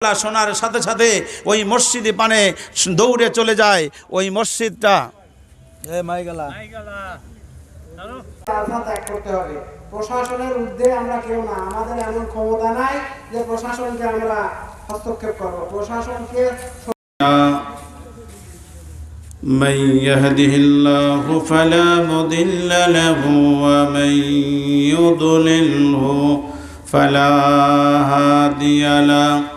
আল্লাহ শোনার সাথে সাথে ওই মসজিদে পানে দৌড়ে চলে যায় ওই মসজিদটা আলফা ত্যাগ করতে হবে প্রশাসনের ঊর্ধ্বে আমরা কেউ না আমাদের এমন ক্ষমতা নাই যে প্রশাসনকে আমরা হস্তক্ষেপ করবো প্রশাসনকে من يهده الله فلا مضل له ومن يضلله فلا هادي له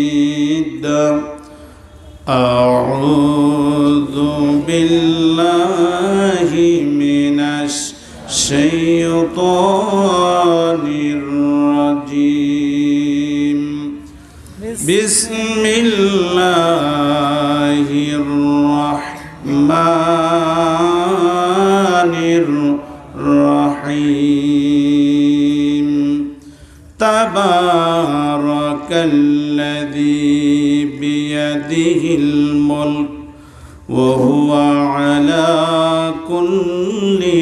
أعوذ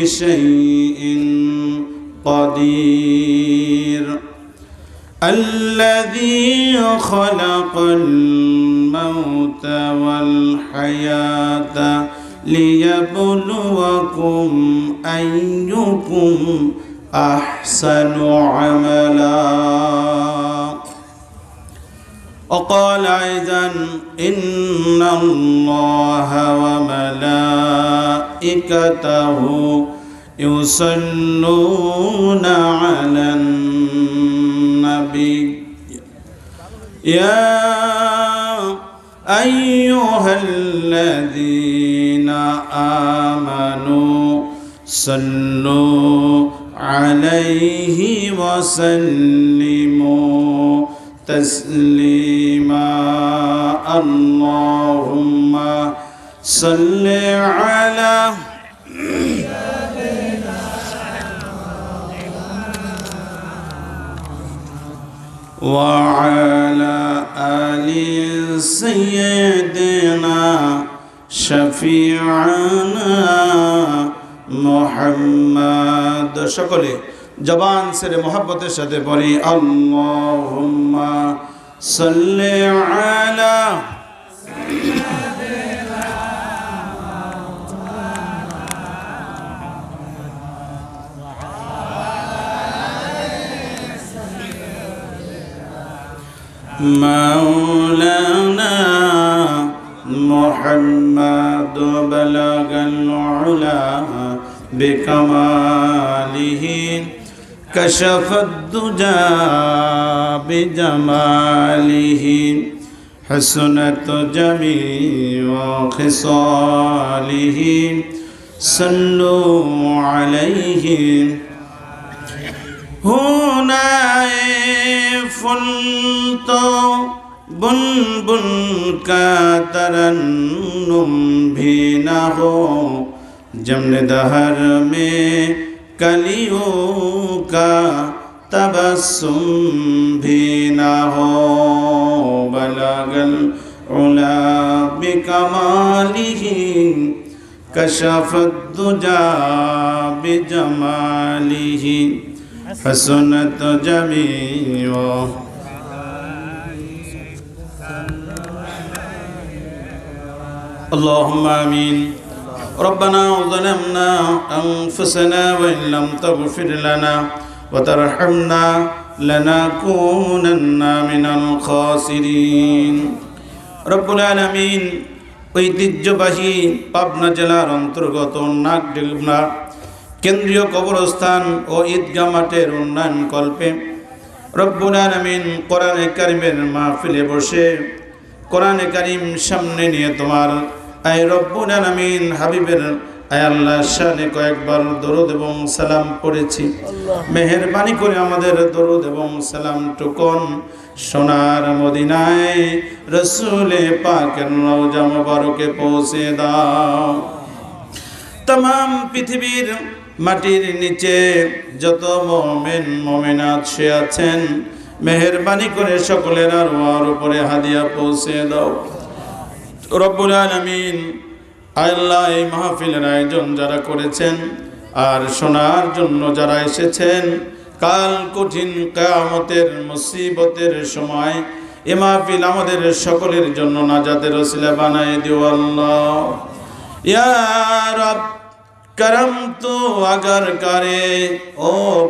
شيء قدير. الذي خلق الموت والحياة ليبلوكم أيكم أحسن عملا. وقال أيضا إن الله وملائكته يصلون على النبي. يا أيها الذين آمنوا صلوا عليه وسلموا. تسليما. اللهم صل على وعلى آل سيدنا شفيعنا محمد. شكله জবান সেরে মোহাব্বতের সাথে পড়ি আল্লাহুম্মা সাল্লি আলা مولانا محمد بلغ العلا بكماله كشف الدجى بجماله حسنة جميع خصاله صلوا عليه هنا فلت بلبل کا ترنم بھی نہ ہو جمن دہر میں कलियों का तबस्सुम भी न हो बलगल उला बिकमालिही कशफद्दुजा बिजमालिही हसनत जमीओ اللهم امين ربنا ظلمنا أنفسنا وإن لم تغفر لنا وترحمنا لنكونن من الخاسرين رب العالمين ঐতিহ্যবাহী পাবনা জেলার অন্তর্গত নাগডেলনা কেন্দ্রীয় কবরস্থান ও ঈদগাহ মাঠের উন্নয়ন কল্পে রব্বুল আলমিন কোরআনে কারিমের মাহফিলে বসে কোরআনে কারিম সামনে নিয়ে তোমার আই রব্বুল আলমিন হাবিবের আয় আল্লাহ শানে কয়েকবার দরুদ এবং সালাম পড়েছি। মেহরবানি করে আমাদের দরুদ এবং সালাম টুকন সোনার মদিনায় রসুলে পাকের রওজা মুবারকে পৌঁছে দাও। তাম পৃথিবীর মাটির নিচে যত মোমেন মোমেনাত সে আছেন মেহরবানি করে সকলের আর উপরে হাদিয়া পৌঁছে দাও। রব্বুল আলমিন আল্লাহ এই মাহফিলের আয়োজন যারা করেছেন আর শোনার জন্য যারা এসেছেন, কাল কঠিন কামতের মুসিবতের সময় এ মাহফিল আমাদের সকলের জন্য নাজাদের ওসিলা বানাই দিও আল্লাহ। ইয়া রব کرم تو اگر کرے او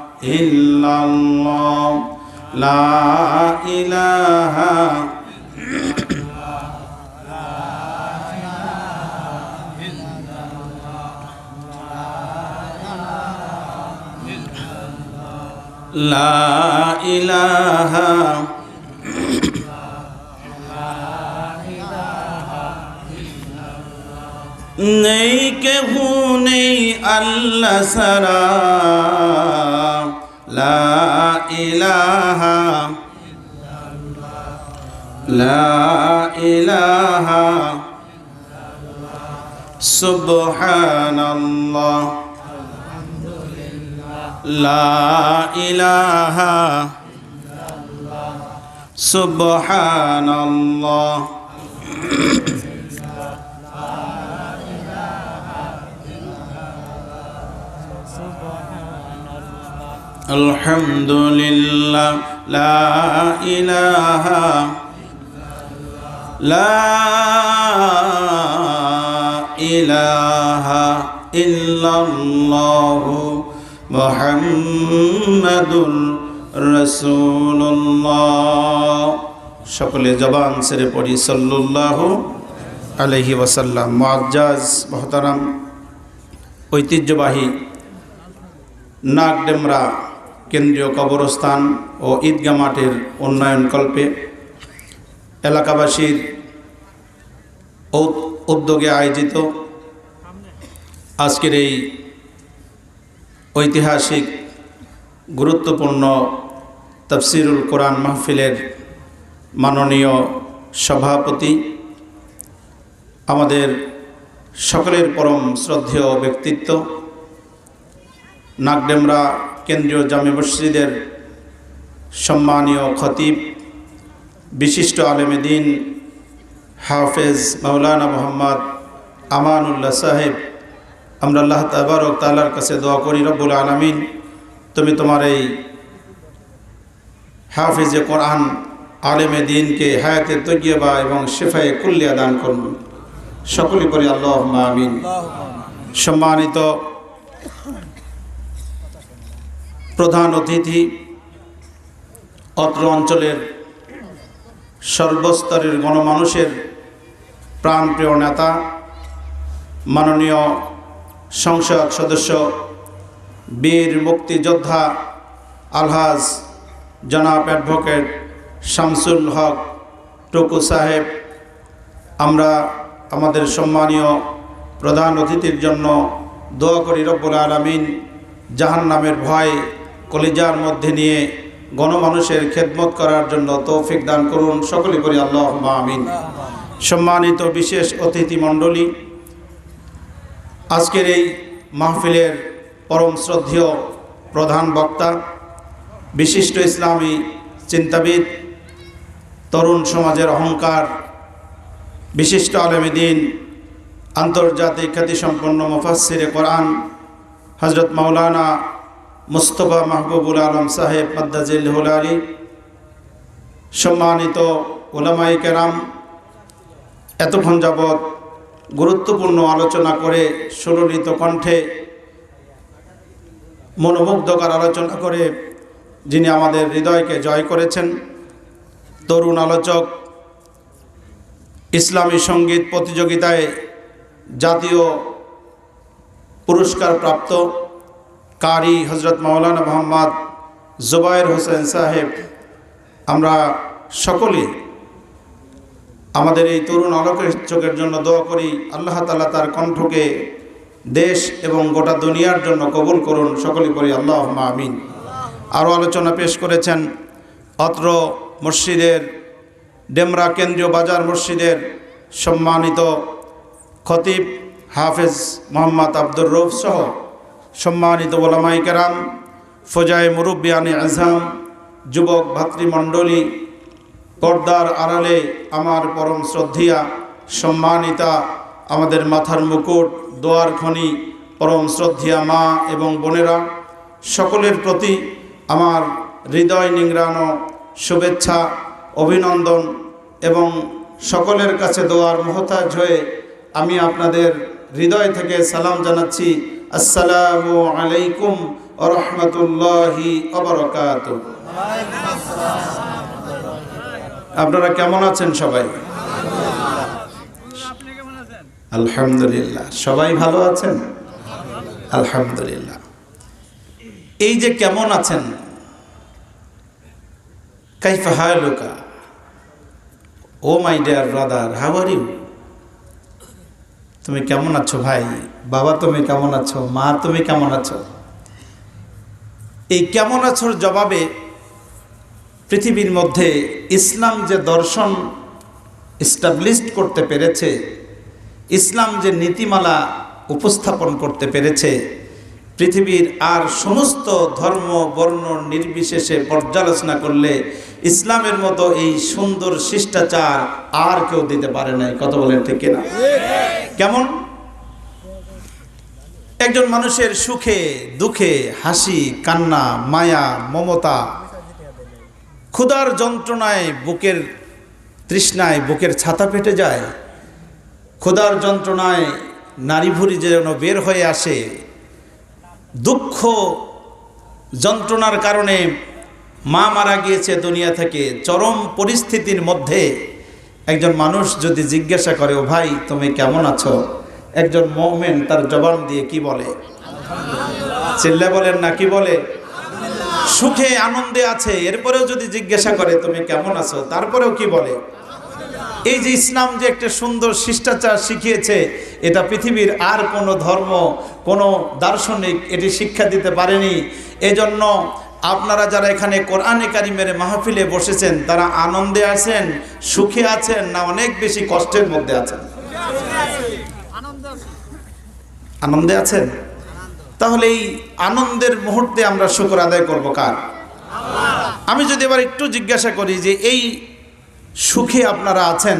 إلا الله لا إله لا إله নেই কেহু নেই আল্লাহ সারা লা ইলাহা লা ইলাহা সুবহানাল্লাহ লা ইলাহা সুবহানাল্লাহ الحمد لله لا إله لا إله إلا الله محمد رسول الله সকলে জবান সেরে পড়ি সাল্লাল্লাহু আলহি ওয়াসাল্লাম মুআজ্জাজ মহতারাম ঐতিহ্যবাহী নাগডেমরা কেন্দ্রীয় কবরস্থান ও ঈদগাহ মাঠের উন্নয়ন কল্পে এলাকাবাসীর উদ্যোগে আয়োজিত আজকের এই ঐতিহাসিক গুরুত্বপূর্ণ তফসিরুল কোরআন মাহফিলের মাননীয় সভাপতি, আমাদের সকলের পরম শ্রদ্ধেয় ব্যক্তিত্ব, নাগডেমরা কেন্দ্রীয় জামে মসজিদের সম্মানীয় খতিব বিশিষ্ট আলেমেদিন হাফেজ মাওলানা মোহাম্মদ আমানুল্লাহ সাহেব আমরা আল্লাহ তাবারক তালার কাছে দোয়া করি রব্বুল আলমিন তুমি তোমার এই হাফেজে কোরআন আলেমে দিনকে হায়াতে তৈয়বা এবং শেফায়ে কুল্লিয়া দান করুন। সকলে করি আল্লাহ আমিন। সম্মানিত প্রধান অতিথি অত্র অঞ্চলের সর্বস্তরের গণমানুষের প্রাণপ্রিয় নেতা, মাননীয় সংসদ সদস্য, বীর মুক্তিযোদ্ধা আলহাজ জনাব অ্যাডভোকেট শামসুল হক টুকু সাহেব, আমরা আমাদের সম্মানীয় প্রধান অতিথির জন্য দোয়া করি রব্বুল আলমিন জাহান নামের ভয় কলিজার মধ্যে নিয়ে গণমানুষের খেদমত করার জন্য তৌফিক দান করুন। সকলে করি আল্লাহ আমিন। সম্মানিত বিশেষ অতিথি মণ্ডলী, আজকের এই মাহফিলের পরম শ্রদ্ধেয় প্রধান বক্তা, বিশিষ্ট ইসলামী চিন্তাবিদ, তরুণ সমাজের অহংকার, বিশিষ্ট আলমীদিন আন্তর্জাতিক খ্যাতিসম্পন্ন মুফাসিরে কোরআন হজরত মাওলানা মুস্তফা মাহবুবুল আলম সাহেব মাদ্দাজিল আলী, সম্মানিত ওলামাই কেরাম, এতক্ষণ যাবৎ গুরুত্বপূর্ণ আলোচনা করে সুললিত কণ্ঠে মনোমুগ্ধকর আলোচনা করে যিনি আমাদের হৃদয়কে জয় করেছেন, তরুণ আলোচক, ইসলামী সংগীত প্রতিযোগিতায় জাতীয় পুরস্কার প্রাপ্ত কারি হজরত মাওলানা মোহাম্মদ জুবায়ের হোসেন সাহেব, আমরা সকলে আমাদের এই তরুণ আলোকের জন্য দোয়া করি, আল্লাহ তালা তার কণ্ঠকে দেশ এবং গোটা দুনিয়ার জন্য কবুল করুন। সকলে করি আল্লাহ আমিন। আরও আলোচনা পেশ করেছেন অত্র মসজিদের, ডেমরা কেন্দ্রীয় বাজার মসজিদের সম্মানিত খতিব হাফেজ মোহাম্মদ আব্দুর রৌফ সহ সম্মানিত ওলামাই কেরাম, ফোজায় মুরব্বিয়ানি আজহাম, যুবক ভাতৃমণ্ডলী, পর্দার আড়ালে আমার পরম শ্রদ্ধিয়া, সম্মানিতা, আমাদের মাথার মুকুট, দোয়ার খনি, পরম শ্রদ্ধিয়া মা এবং বোনেরা, সকলের প্রতি আমার হৃদয় নিংড়ানো শুভেচ্ছা, অভিনন্দন এবং সকলের কাছে দোয়ার মহতাজ হয়ে আমি আপনাদের হৃদয় থেকে সালাম জানাচ্ছি। আসসালামু আলাইকুম রহমতুল্লাহি অবরকাত আপনারা কেমন আছেন সবাই? আলহামদুলিল্লাহ। সবাই ভালো আছেন? আলহামদুলিল্লাহ। এই যে কেমন আছেন? কাইফা হায় লোকা ও my dear brother, how are you? তুমি কেমন আছো ভাই? বাবা তুমি কেমন আছো? মা তুমি কেমন আছো? এই কেমন আছোর জবাবে পৃথিবীর মধ্যে ইসলাম যে দর্শন এস্টাবলিশড করতে পেরেছে, ইসলাম যে নীতিমালা উপস্থাপন করতে পেরেছে পৃথিবীর আর সমস্ত ধর্ম, বর্ণ নির্বিশেষে পর্যালোচনা করলে ইসলামের মতো এই সুন্দর শিষ্টাচার আর কেউ দিতে পারে নাই। কত বলেন ঠিক না কেমন? একজন মানুষের সুখে, দুঃখে, হাসি, কান্না, মায়া, মমতা ক্ষুধার যন্ত্রণায় বুকের তৃষ্ণায় বুকের ছাতা ফেটে যায়। ক্ষুধার যন্ত্রণায় নারী ভুরি যেন বের হয়ে আসে। দুঃখ যন্ত্রণার কারণে মা মারা গিয়েছে দুনিয়া থেকে। চরম পরিস্থিতির মধ্যে একজন মানুষ যদি জিজ্ঞাসা করে, ও ভাই, তুমি কেমন আছো? একজন মোমেন তার জবান দিয়ে কি বলে? চিল্লা বলেন না, কি বলে? সুখে, আনন্দে আছে। এরপরেও যদি জিজ্ঞাসা করে, তুমি কেমন আছো? তারপরেও কি বলে? এই যে ইসলাম যে একটা সুন্দর শিষ্টাচার শিখিয়েছে, এটা পৃথিবীর আর কোনো ধর্ম, কোনো দার্শনিক এটি শিক্ষা দিতে পারেনি। এজন্য আপনারা যারা এখানে কোরআনে কারিমের মাহফিলে বসেছেন, তারা আনন্দে আছেন, সুখে আছেন, না অনেক বেশি কষ্টের মধ্যে আছেন? আনন্দে আছেন? তাহলে এই আনন্দের মুহূর্তে আমরা শুকর আদায় করব কার? আমি যদি এবার একটু জিজ্ঞাসা করি যে এই সুখে আপনারা আছেন?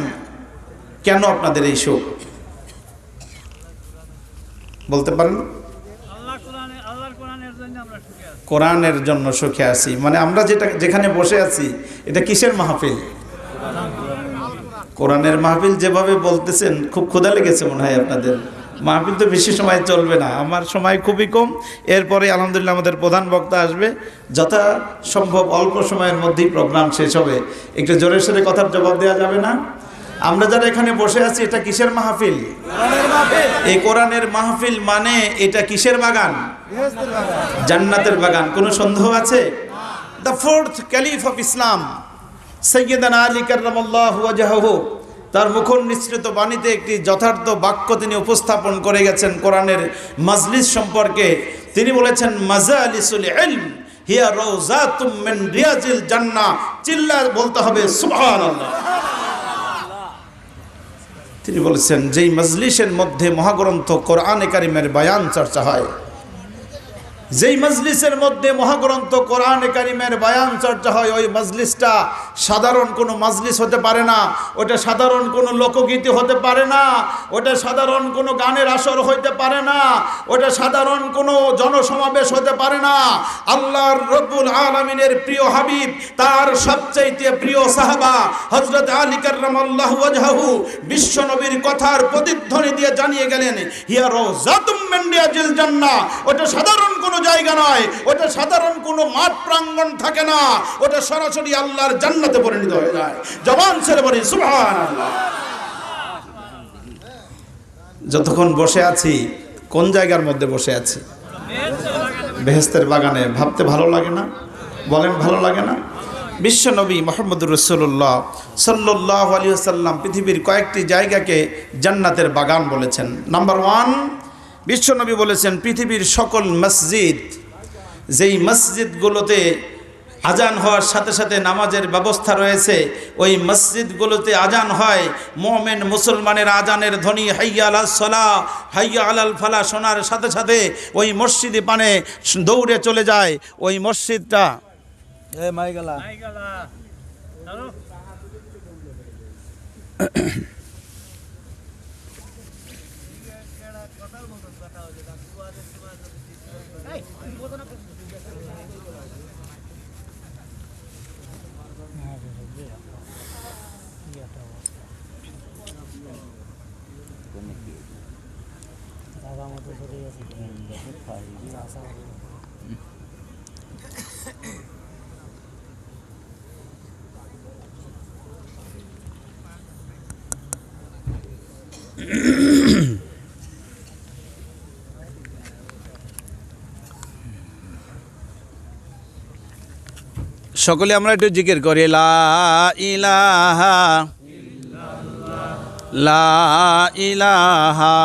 কেন আপনাদের এই সুখ? বলতে পারেন? আল্লাহ কোরআনের জন্য আমরা সুখে আছি। কোরআনের জন্য সুখে আছি। মানে আমরা যেটা যেখানে বসে আছি এটা কিসের মাহফিল। কোরআনের মাহফিল যেভাবে বলতেছেন খুব ক্ষুধা লেগেছে মনে হয় আপনাদের। মাহফিল তো বেশি সময় চলবে না। আমার সময় খুবই কম। এরপরে আলহামদুলিল্লাহ আমাদের প্রধান বক্তা আসবে। যথা সম্ভব অল্প সময়ের মধ্যেই প্রোগ্রাম শেষ হবে। একটু জোরে সোরে কথার জবাব দেওয়া যাবে না? আমরা যারা এখানে বসে আছি এটা কিসের মাহফিল? এই কোরআনের মাহফিল মানে এটা কিসের বাগান? জান্নাতের বাগান। কোনো সন্দেহ আছে? The fourth caliph of Islam সৈয়দান Ali কার্লাহ তার মুখনিসৃত বাণীতে একটি যথার্থ বাক্য তিনি উপস্থাপন করে গেছেন কোরআনের মাজলিস সম্পর্কে। তিনি বলেছেন মাজা আলিসুল ইলম হিয়া রওজাতুম মিন রিয়াজিল জান্নাহ। চিল্লা বলতে হবে তিনি বলেছেন, যেই মজলিসের মধ্যে মহাগ্রন্থ কোরআনে কারিমের বায়ান চর্চা হয় যেই মজলিসের মধ্যে মহাগ্রন্থ কোরআনে কারিমের বায়ান চর্চা হয়, ওই মজলিসটা সাধারণ কোনো মজলিস হতে পারে না। ওটা সাধারণ কোনো লোকগীতি হতে পারে না। ওটা সাধারণ কোনো গানের আসর হইতে পারে না। ওটা সাধারণ কোনো জনসমাবেশ হতে পারে না। আল্লাহর রব্বুল আলমিনের প্রিয় হাবিব, তার সবচাইতে প্রিয় সাহাবা হজরত আলী কার্লাহ ওয়াজহাহু বিশ্ব নবীর কথার প্রতিধ্বনি দিয়ে জানিয়ে গেলেন হিয়ারো জাতুম মেন্ডিয়াজিল জান্নাহ। ওটা সাধারণ কোনো জায়গা নয়। ওটা সাধারণ কোনো মাঠ প্রাঙ্গণ থাকে না। ওটা সরাসরি আল্লাহর জান্নাতে পরিণত হয়ে যায়। জবান ছেড়ে বলি, সুবহানাল্লাহ। যতক্ষণ বসে আছি, কোন জায়গার মধ্যে বসে আছি? বেহেস্তের বাগানে। ভাবতে ভালো লাগে না? বলেন, ভালো লাগে না? বিশ্বনবী মোহাম্মদুর রসুল্লাহ সাল্লাহ আলী সাল্লাম পৃথিবীর কয়েকটি জায়গাকে জান্নাতের বাগান বলেছেন। নাম্বার ওয়ান বিশ্বনবী বলেছেন পৃথিবীর সকল মসজিদ যেই মসজিদগুলোতে আজান হওয়ার সাথে সাথে নামাজের ব্যবস্থা রয়েছে ওই মসজিদগুলোতে আজান হয় মোমেন মুসলমানের আজানের ধ্বনি হাইয়া আলাল সলা হাইয়া আলাল ফালা শোনার সাথে সাথে ওই মসজিদে পানে দৌড়ে চলে যায় ওই মসজিদটা মাইগালা। সকলে আমরা একটু জিকির করি লা ইলাহা লা ইলাহা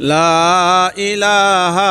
লা ইলাহা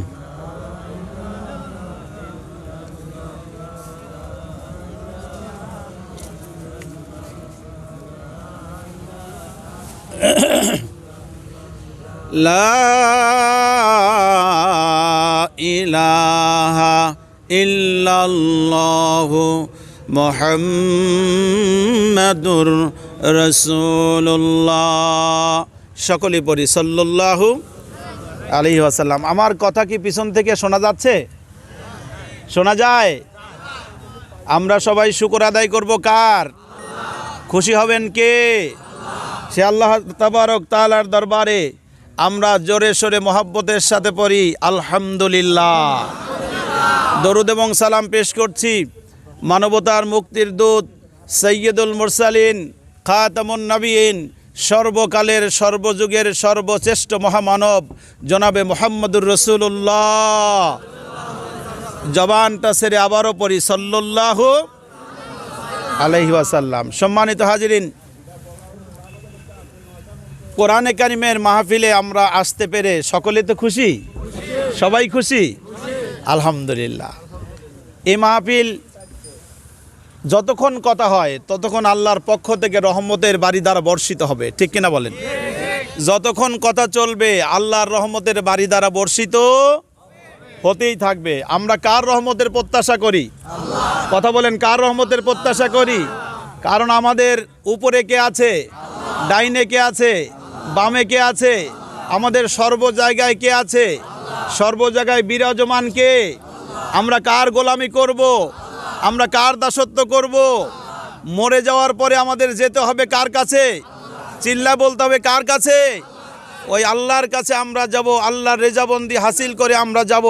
ইলাহা ইল্লাল্লাহু মুহাম্মাদুর রাসূলুল্লাহ। সকলে পড়ি, সাল্লাল্লাহু আলাইহি ওয়াসাল্লাম। আমার কথা কি পিছন থেকে শোনা যাচ্ছে? শোনা যায়? আমরা সবাই শুকর আদায় করব কার? খুশি হবেন কে? সে আল্লাহ তাবারক তালার দরবারে আমরা জোরে সোরে মোহাব্বতের সাথে পড়ি, আলহামদুলিল্লাহ। দরুদ এবং সালাম পেশ করছি মানবতার মুক্তির দূত সৈয়দুল মুরসালিন, খাতামুন নবীন, সর্বকালের, সর্বযুগের সর্বশ্রেষ্ঠ মহামানব, জনাবে মোহাম্মদুর রসুল্লাহ জবানটা সেরে আবারও পড়ি সল্লাহ আলহি ওয়াসাল্লাম। সম্মানিত হাজিরিন কোরআনে কারিমের মাহফিলে আমরা আসতে পেরে সকলে তো খুশি? সবাই খুশি? আলহামদুলিল্লাহ। এই মাহফিল যতক্ষণ কথা হয়, ততক্ষণ আল্লাহর পক্ষ থেকে রহমতের বাড়ি দ্বারা বর্ষিত হবে। ঠিক কিনা বলেন? যতক্ষণ কথা চলবে, আল্লাহর রহমতের বাড়ি দ্বারা বর্ষিত হতেই থাকবে। আমরা কার রহমতের প্রত্যাশা করি? কথা বলেন, কার রহমতের প্রত্যাশা করি? কারণ আমাদের উপরে কে আছে? ডাইনে কে আছে? বামে কে আছে? আমাদের সর্ব জায়গায় কে আছে? সর্ব জায়গায় বিরাজমান কে? আমরা কার গোলামি করব? আমরা কার দাসত্ব করব? মরে যাওয়ার পরে আমাদের যেতে হবে কার কাছে? চিল্লা বলতে হবে কার কাছে? ওই আল্লাহর কাছে আমরা যাব, আল্লাহর রেজাবন্দি হাসিল করে আমরা যাব।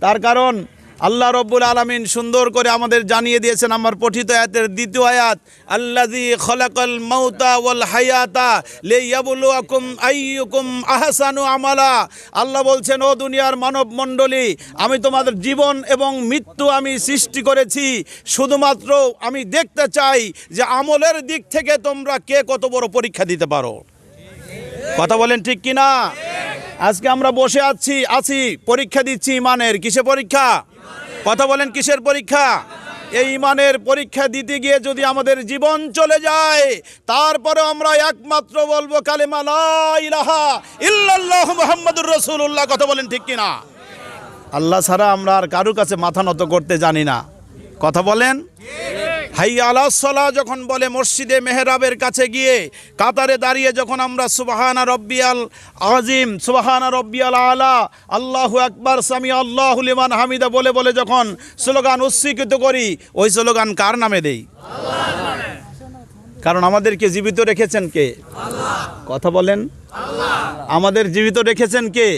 তার কারণ আল্লাহ রব্বুল আলমিন সুন্দর করে আমাদের জানিয়ে দিয়েছেন আমার পঠিত আয়াতের দ্বিতীয় আয়াত আল্লাজি খলাকল মৌতা ওয়াল হায়াতা লে ইয়াবুলুয়াকুম আইয়ুকুম আহসানু আমালা। আল্লাহ বলছেন, ও দুনিয়ার মানব মণ্ডলী, আমি তোমাদের জীবন এবং মৃত্যু আমি সৃষ্টি করেছি। শুধুমাত্র আমি দেখতে চাই যে আমলের দিক থেকে তোমরা কে কত বড় পরীক্ষা দিতে পারো। কথা বলেন ঠিক কি না আজকে আমরা বসে আছি আছি, পরীক্ষা দিচ্ছি ইমানের। কিসে পরীক্ষা? কথা বলেন, কিসের পরীক্ষা? এই ইমানের পরীক্ষা দিতে গিয়ে যদি আমাদের জীবন চলে যায় তারপরে আমরা একমাত্র বলব কালেমা ইলাহা ইল্লাল্লাহ মুহাম্মাদুর রাসূলুল্লাহ। কথা বলেন ঠিক কি না আল্লাহ ছাড়া আমরা আর কারও কাছে মাথা নত করতে জানি না। কথা বলেন? হাই আলাসলা যখন বলে মসজিদে মেহরাবের কাছে গিয়ে কাতারে দাঁড়িয়ে যখন আমরা সুবাহানা রব্বিয়াল আজিম, সুবাহানা রব্বিয়াল আলা, আল্লাহু আকবার, সামি আল্লাহ লিমান হামিদা বলে বলে যখন স্লোগান উচ্ছ্বিকিত করি, ওই স্লোগান কার নামে দেই? কারণ আমাদেরকে জীবিত রেখেছেন কে? কথা বলেন। আমাদের জীবিত রেখেছেন কে?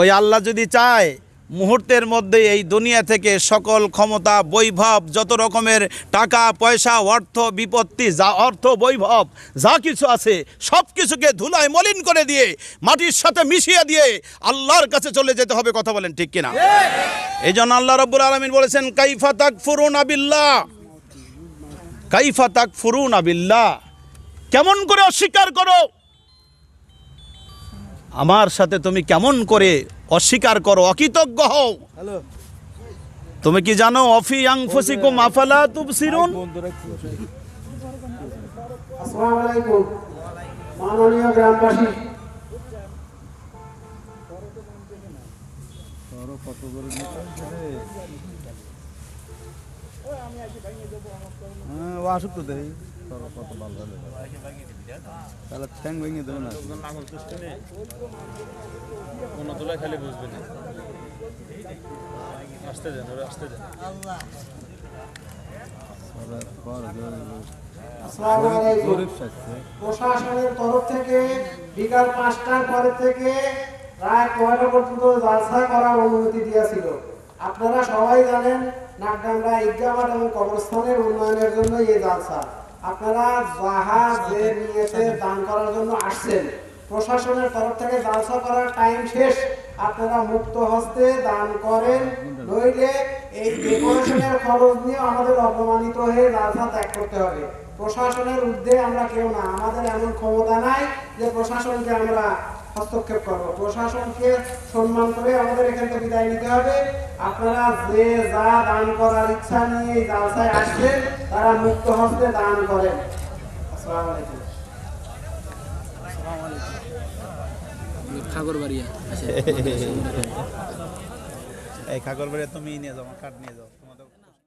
ওই আল্লাহ যদি চায় মুহূর্তের মধ্যে এই দুনিয়া থেকে সকল ক্ষমতা, বৈভব, যত রকমের টাকা, পয়সা, অর্থ বিপত্তি, যা অর্থ, বৈভব, যা কিছু আছে, সব কিছুকে ধুলায় মলিন করে দিয়ে, মাটির সাথে মিশিয়ে দিয়ে আল্লাহর কাছে চলে যেতে হবে, কথা বলেন ঠিক কিনা? এই জন্য আল্লাহ রব্বুল আলমিন বলেছেন, কাইফা তাক ফুরুন আবিল্লাহ কাইফা তাক ফুরুন আবিল্লাহ কেমন করে অস্বীকার করো? আমার সাথে তুমি কেমন করে অস্বীকার করো অকৃতজ্ঞ হও। তুমি কি জানো অফি আংফুসিকুম আফালা তুবসিরুন? আসসালামু আলাইকুম মাননীয় গ্রামবাসী। হ্যাঁ ও আসুক তো দেখি। কত ভালো তাহলে ঠ্যাং ভেঙে দেবে না। আসসালামু আলাইকুম। গরিব স্বাস্থ্য প্রশাসনের তরফ থেকে বিকাল পাঁচটার পরে থেকে প্রায় কয়টা পর্যন্ত জালসা করার অনুমতি দিয়েছিল আপনারা সবাই জানেন নাকডাঙ্গা ঈদগাহ এবং কবরস্থানের উন্নয়নের জন্য এই জালসা আপনারা যাহা যে নিয়েছে দান করার জন্য আসছেন, প্রশাসনের তরফ থেকে জালসা করার টাইম শেষ। আপনারা মুক্ত হস্তে দান করেন, নইলে এই ডেকোরেশনের খরচ নিয়ে আমাদের অপমানিত হয়ে জালসা ত্যাগ করতে হবে। প্রশাসনের ঊর্ধ্বে আমরা কেউ না, আমাদের এমন ক্ষমতা নাই যে প্রশাসনকে আমরা হস্তক্ষেপ করব। প্রশাসনকে সম্মান করে আমাদের এখান থেকে বিদায় নিতে হবে। আপনারা যে যা দান করার ইচ্ছা নিয়ে এই জালসায় আসছেন তারা মুক্ত হস্তে দান করেন। আসসালামু আলাইকুম। এই খাগর তুমি নিয়ে যাও কাঠ নিয়ে যাও।